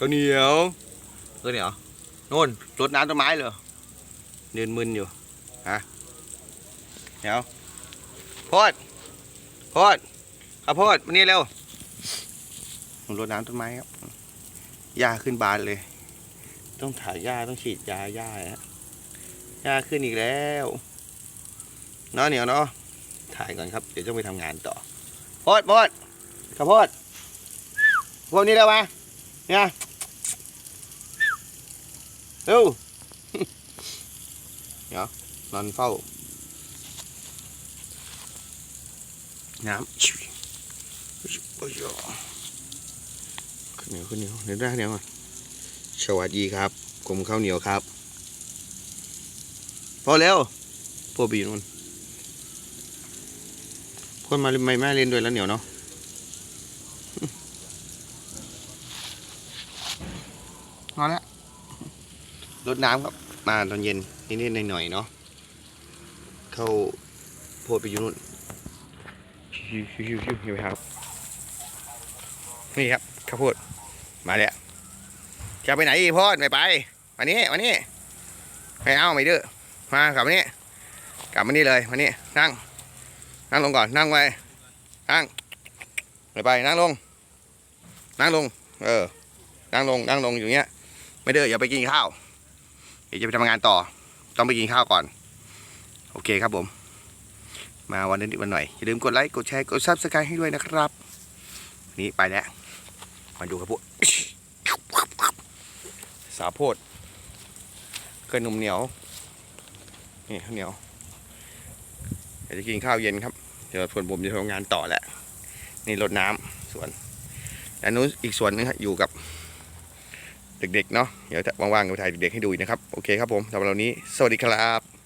ข้าวเหนียวข้าวเหนียวโน่นรดน้ำต้นไม้เลยเดินมึนอยู่ฮะเดี๋ยวโพดโพดข้าวโพดมานี่เร็วรดน้ำต้นไม้ครับหญ้าขึ้นบานเลย ต้องถ่ายหญ้าต้องฉีดยาหญ้าฮะหญ้าขึ้นอีกแล้วเนาะเหนียวเนาะถ่ายก่อนครับ เดี๋ยวจะไปทำงานต่อโพดโพดข้าวโพดพวกนี้เร็วมาเนี่ย เร็วเดี๋ยวนอนเฝ้า น้ำชิวโอ้ยข้าวเหนียวข้าวเหนียวเดี๋ยวได้เหนียวก่อนสวัสดีครับผมข้าวเหนียวครับพอแล้วพวกบีนุ่นพ่นมาไม่แม่เล่นด้วยแล้วเหนียวเนาะนอนแล้ว รดน้ำครับ มาตอนเย็นนิดๆหน่อยๆเนาะเข้าโพดไปอยู่นู่นชิวๆชิวๆชิวๆชิวครับนี่ครับข้าวโพดมาแล้วจะไปไหนอีกโพดไม่ไปมานี่มานี่ไม่เอาไม่ดื้อมากลับมานี่กลับมานี่เลยมานี่นั่ง นั่งลงก่อนนั่งไว้นั่งไม่ไปนั่งลง นั่งลง เออ นั่งลงนั่งลงอยู่เงี้ย ไม่ดื้ออย่าไปกินข้าว เดี๋ยวจะไปทำงานต่อ ต้องไปกินข้าวก่อน โอเคครับผม มาวันนี้วันหน่อย อย่าลืมกดไลค์ กดแชร์ กดซับสไครต์ให้ด้วยนะครับ นี่ไปแล้ว มาดูครับพวกสาโพดเกลือนุ่มเหนียว นี่ข้าวเหนียวเดี๋ยวจะกินข้าวเย็นครับ เดี๋ยวส่วนผมจะทำงานต่อแหละ นี่รดน้ำสวนอันนู้นอีกส่วนหนึงฮะอยู่กับ เด็กๆเนาะเดี๋ยวว่างๆจะไปถ่ายเด็กๆให้ดูนะครับ โอเคครับผมสำหรับวันนี้ สวัสดีครับ